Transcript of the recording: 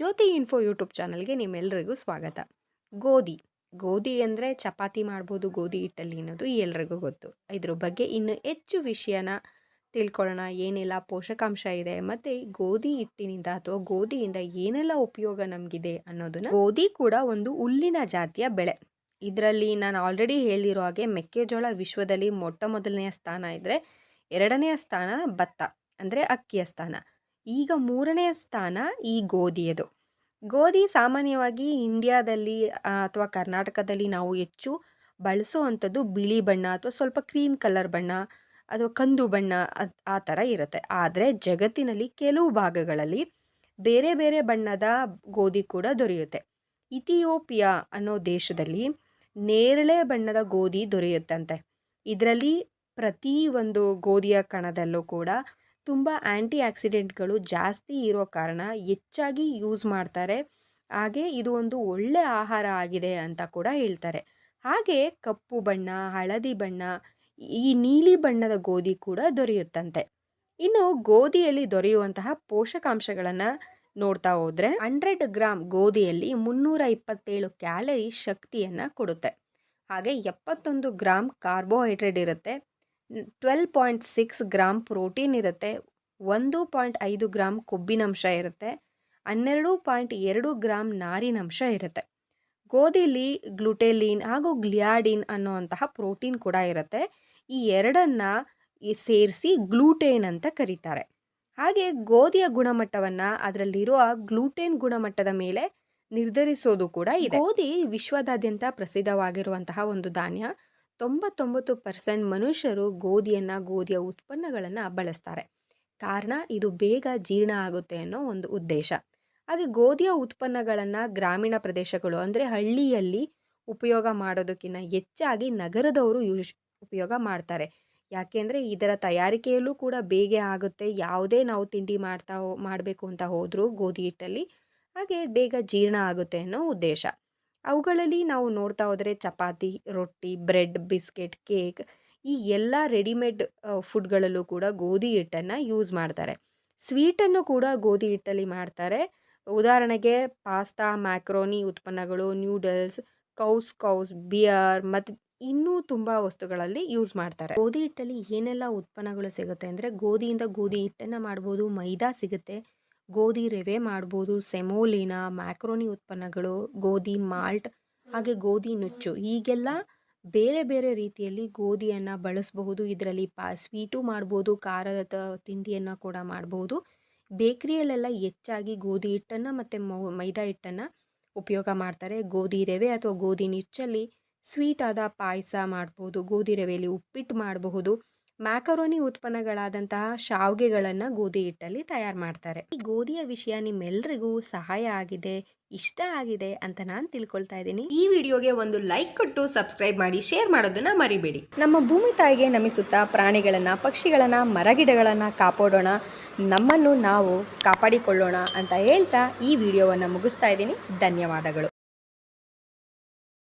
ಜ್ಯೋತಿ info YouTube ಚಾನಲ್ಗೆ ನಿಮ್ಮೆಲ್ಲರಿಗೂ ಸ್ವಾಗತ. ಗೋಧಿ. ಗೋಧಿ ಅಂದರೆ ಚಪಾತಿ ಮಾಡ್ಬೋದು, ಗೋಧಿ ಹಿಟ್ಟಲ್ಲಿ ಅನ್ನೋದು ಎಲ್ರಿಗೂ ಗೊತ್ತು. ಇದ್ರ ಬಗ್ಗೆ ಇನ್ನು ಹೆಚ್ಚು ವಿಷಯನ ತಿಳ್ಕೊಳ್ಳೋಣ. ಏನೆಲ್ಲ ಪೋಷಕಾಂಶ ಇದೆ ಮತ್ತು ಗೋಧಿ ಹಿಟ್ಟಿನಿಂದ ಅಥವಾ ಗೋಧಿಯಿಂದ ಏನೆಲ್ಲ ಉಪಯೋಗ ನಮಗಿದೆ ಅನ್ನೋದನ್ನ ಗೋಧಿ ಕೂಡ ಒಂದು ಹುಲ್ಲಿನ ಜಾತಿಯ ಬೆಳೆ. ಇದರಲ್ಲಿ ನಾನು ಆಲ್ರೆಡಿ ಹೇಳಿರೋ ಹಾಗೆ ಮೆಕ್ಕೆಜೋಳ ವಿಶ್ವದಲ್ಲಿ ಮೊಟ್ಟ ಮೊದಲನೆಯ ಸ್ಥಾನ ಇದ್ದರೆ ಎರಡನೆಯ ಸ್ಥಾನ ಭತ್ತ, ಅಂದರೆ ಅಕ್ಕಿಯ ಸ್ಥಾನ. ಈಗ ಮೂರನೆಯ ಸ್ಥಾನ ಈ ಗೋಧಿಯದು ಗೋಧಿ ಸಾಮಾನ್ಯವಾಗಿ ಇಂಡಿಯಾದಲ್ಲಿ ಅಥವಾ ಕರ್ನಾಟಕದಲ್ಲಿ ನಾವು ಹೆಚ್ಚು ಬಳಸುವಂಥದ್ದು ಬಿಳಿ ಬಣ್ಣ ಅಥವಾ ಸ್ವಲ್ಪ ಕ್ರೀಮ್ ಕಲರ್ ಬಣ್ಣ ಅಥವಾ ಕಂದು ಬಣ್ಣ ಆ ಥರ ಇರುತ್ತೆ. ಆದರೆ ಜಗತ್ತಿನಲ್ಲಿ ಕೆಲವು ಭಾಗಗಳಲ್ಲಿ ಬೇರೆ ಬೇರೆ ಬಣ್ಣದ ಗೋಧಿ ಕೂಡ ದೊರೆಯುತ್ತೆ. ಇಥಿಯೋಪಿಯಾ ಅನ್ನೋ ದೇಶದಲ್ಲಿ ನೇರಳೆ ಬಣ್ಣದ ಗೋಧಿ ದೊರೆಯುತ್ತಂತೆ. ಇದರಲ್ಲಿ ಪ್ರತಿ ಒಂದು ಗೋಧಿಯ ಕಣದಲ್ಲೂ ಕೂಡ ತುಂಬ ಆ್ಯಂಟಿ ಆಕ್ಸಿಡೆಂಟ್ಗಳು ಜಾಸ್ತಿ ಇರೋ ಕಾರಣ ಹೆಚ್ಚಾಗಿ ಯೂಸ್ ಮಾಡ್ತಾರೆ. ಹಾಗೆ ಇದು ಒಂದು ಒಳ್ಳೆ ಆಹಾರ ಆಗಿದೆ ಅಂತ ಕೂಡ ಹೇಳ್ತಾರೆ. ಹಾಗೆ ಕಪ್ಪು ಬಣ್ಣ, ಹಳದಿ ಬಣ್ಣ, ಈ ನೀಲಿ ಬಣ್ಣದ ಗೋಧಿ ಕೂಡ ದೊರೆಯುತ್ತಂತೆ. ಇನ್ನು ಗೋಧಿಯಲ್ಲಿ ದೊರೆಯುವಂತಹ ಪೋಷಕಾಂಶಗಳನ್ನು ನೋಡ್ತಾ ಹೋದರೆ ಹಂಡ್ರೆಡ್ ಗ್ರಾಮ್ ಗೋಧಿಯಲ್ಲಿ ಮುನ್ನೂರ ಇಪ್ಪತ್ತೇಳು ಕ್ಯಾಲರಿ ಶಕ್ತಿಯನ್ನು ಕೊಡುತ್ತೆ. ಹಾಗೆ ಎಪ್ಪತ್ತೊಂದು ಗ್ರಾಮ್ ಕಾರ್ಬೋಹೈಡ್ರೇಟ್ ಇರುತ್ತೆ. Twelve point six gram protein ಇರುತ್ತೆ, ಒಂದು ಪಾಯಿಂಟ್ ಐದು ಗ್ರಾಮ್ ಕೊಬ್ಬಿನಂಶ ಇರುತ್ತೆ, ಹನ್ನೆರಡು ಪಾಯಿಂಟ್ ಎರಡು ಗ್ರಾಮ್ ನಾರಿನಂಶ ಇರುತ್ತೆ. ಗೋಧಿಲಿ ಗ್ಲುಟೆಲಿನ್ ಹಾಗೂ ಗ್ಲಿಯಾಡಿನ್ ಅನ್ನುವಂತಹ ಪ್ರೋಟೀನ್ ಕೂಡ ಇರುತ್ತೆ. ಈ ಎರಡನ್ನು ಸೇರಿಸಿ ಗ್ಲೂಟೇನ್ ಅಂತ ಕರೀತಾರೆ. ಹಾಗೆ ಗೋಧಿಯ ಗುಣಮಟ್ಟವನ್ನು ಅದರಲ್ಲಿರುವ ಗ್ಲೂಟೇನ್ ಗುಣಮಟ್ಟದ ಮೇಲೆ ನಿರ್ಧರಿಸೋದು ಕೂಡ ಇದೆ. ಗೋಧಿ ವಿಶ್ವದಾದ್ಯಂತ ಪ್ರಸಿದ್ಧವಾಗಿರುವಂತಹ ಒಂದು ಧಾನ್ಯ. ತೊಂಬತ್ತೊಂಬತ್ತು ಪರ್ಸೆಂಟ್ ಮನುಷ್ಯರು ಗೋಧಿಯನ್ನು, ಗೋಧಿಯ ಉತ್ಪನ್ನಗಳನ್ನು ಬಳಸ್ತಾರೆ. ಕಾರಣ ಇದು ಬೇಗ ಜೀರ್ಣ ಆಗುತ್ತೆ ಅನ್ನೋ ಒಂದು ಉದ್ದೇಶ. ಹಾಗೆ ಗೋಧಿಯ ಉತ್ಪನ್ನಗಳನ್ನು ಗ್ರಾಮೀಣ ಪ್ರದೇಶಗಳು ಅಂದರೆ ಹಳ್ಳಿಯಲ್ಲಿ ಉಪಯೋಗ ಮಾಡೋದಕ್ಕಿಂತ ಹೆಚ್ಚಾಗಿ ನಗರದವರು ಯೂಶ್, ಉಪಯೋಗ ಮಾಡ್ತಾರೆ. ಯಾಕೆಂದರೆ ಇದರ ತಯಾರಿಕೆಯಲ್ಲೂ ಕೂಡ ಬೇಗ ಆಗುತ್ತೆ. ಯಾವುದೇ ನಾವು ತಿಂಡಿ ಮಾಡ್ತಾ ಮಾಡಬೇಕು ಅಂತ ಹೋದರೂ ಗೋಧಿ ಹಿಟ್ಟಲ್ಲಿ ಹಾಗೆ ಬೇಗ ಜೀರ್ಣ ಆಗುತ್ತೆ ಅನ್ನೋ ಉದ್ದೇಶ. ಅವುಗಳಲ್ಲಿ ನಾವು ನೋಡ್ತಾ ಹೋದರೆ ಚಪಾತಿ, ರೊಟ್ಟಿ, ಬ್ರೆಡ್, ಬಿಸ್ಕೆಟ್, ಕೇಕ್ ಈ ಎಲ್ಲ ರೆಡಿಮೇಡ್ ಫುಡ್ಗಳಲ್ಲೂ ಕೂಡ ಗೋಧಿ ಹಿಟ್ಟನ್ನು ಯೂಸ್ ಮಾಡ್ತಾರೆ. ಸ್ವೀಟನ್ನು ಕೂಡ ಗೋಧಿ ಹಿಟ್ಟಲ್ಲಿ ಮಾಡ್ತಾರೆ. ಉದಾಹರಣೆಗೆ ಪಾಸ್ತಾ, ಮ್ಯಾಕ್ರೋನಿ ಉತ್ಪನ್ನಗಳು ನ್ಯೂಡಲ್ಸ್ ಕೌಸ್ ಕೌಸ್, ಬಿಯರ್ ಮತ್ತು ಇನ್ನೂ ತುಂಬ ವಸ್ತುಗಳಲ್ಲಿ ಯೂಸ್ ಮಾಡ್ತಾರೆ. ಗೋಧಿ ಹಿಟ್ಟಲ್ಲಿ ಏನೆಲ್ಲ ಉತ್ಪನ್ನಗಳು ಸಿಗುತ್ತೆ ಅಂದರೆ ಗೋಧಿಯಿಂದ ಗೋಧಿ ಹಿಟ್ಟನ್ನು ಮಾಡ್ಬೋದು, ಮೈದಾ ಸಿಗುತ್ತೆ ಗೋಧಿ ರವೆ ಮಾಡ್ಬೋದು, ಸೆಮೋಲಿನಾ ಮ್ಯಾಕ್ರೋನಿ ಉತ್ಪನ್ನಗಳು, ಗೋಧಿ ಮಾಲ್ಟ್, ಹಾಗೆ ಗೋಧಿ ನುಚ್ಚು. ಈಗೆಲ್ಲ ಬೇರೆ ಬೇರೆ ರೀತಿಯಲ್ಲಿ ಗೋಧಿಯನ್ನು ಬಳಸಬಹುದು. ಇದರಲ್ಲಿ ಪಾ, ಸ್ವೀಟು ಮಾಡ್ಬೋದು, ಖಾರದ ತಿಂಡಿಯನ್ನು ಕೂಡ ಮಾಡ್ಬೋದು. ಬೇಕ್ರಿಯಲ್ಲೆಲ್ಲ ಹೆಚ್ಚಾಗಿ ಗೋಧಿ ಹಿಟ್ಟನ್ನು ಮತ್ತು ಮೈದಾ ಹಿಟ್ಟನ್ನು ಉಪಯೋಗ ಮಾಡ್ತಾರೆ. ಗೋಧಿ ರವೆ ಅಥವಾ ಗೋಧಿ ನುಚ್ಚಲ್ಲಿ ಸ್ವೀಟ್ ಪಾಯಸ ಮಾಡ್ಬೋದು, ಗೋಧಿ ರವೆಯಲ್ಲಿ ಉಪ್ಪಿಟ್ಟು ಮಾಡಬಹುದು. ಮ್ಯಾಕರೋನಿ ಉತ್ಪನ್ನಗಳಾದಂತಹ ಶಾವ್ಗೆಗಳನ್ನು ಗೋಧಿ ಹಿಟ್ಟಲ್ಲಿ ತಯಾರು ಮಾಡ್ತಾರೆ. ಈ ಗೋಧಿಯ ವಿಷಯ ನಿಮ್ಮೆಲ್ಲರಿಗೂ ಸಹಾಯ ಆಗಿದೆ, ಇಷ್ಟ ಆಗಿದೆ ಅಂತ ನಾನು ತಿಳ್ಕೊಳ್ತಾ ಇದ್ದೀನಿ. ಈ ವಿಡಿಯೋಗೆ ಒಂದು ಲೈಕ್ ಕೊಟ್ಟು ಸಬ್ಸ್ಕ್ರೈಬ್ ಮಾಡಿ, ಶೇರ್ ಮಾಡೋದನ್ನ ಮರಿಬೇಡಿ. ನಮ್ಮ ಭೂಮಿ ತಾಯಿಗೆ ನಮಿಸುತ್ತಾ ಪ್ರಾಣಿಗಳನ್ನು, ಪಕ್ಷಿಗಳನ್ನು, ಮರಗಿಡಗಳನ್ನು ಕಾಪಾಡೋಣ, ನಮ್ಮನ್ನು ನಾವು ಕಾಪಾಡಿಕೊಳ್ಳೋಣ ಅಂತ ಹೇಳ್ತಾ ಈ ವಿಡಿಯೋವನ್ನು ಮುಗಿಸ್ತಾ ಇದ್ದೀನಿ. ಧನ್ಯವಾದಗಳು.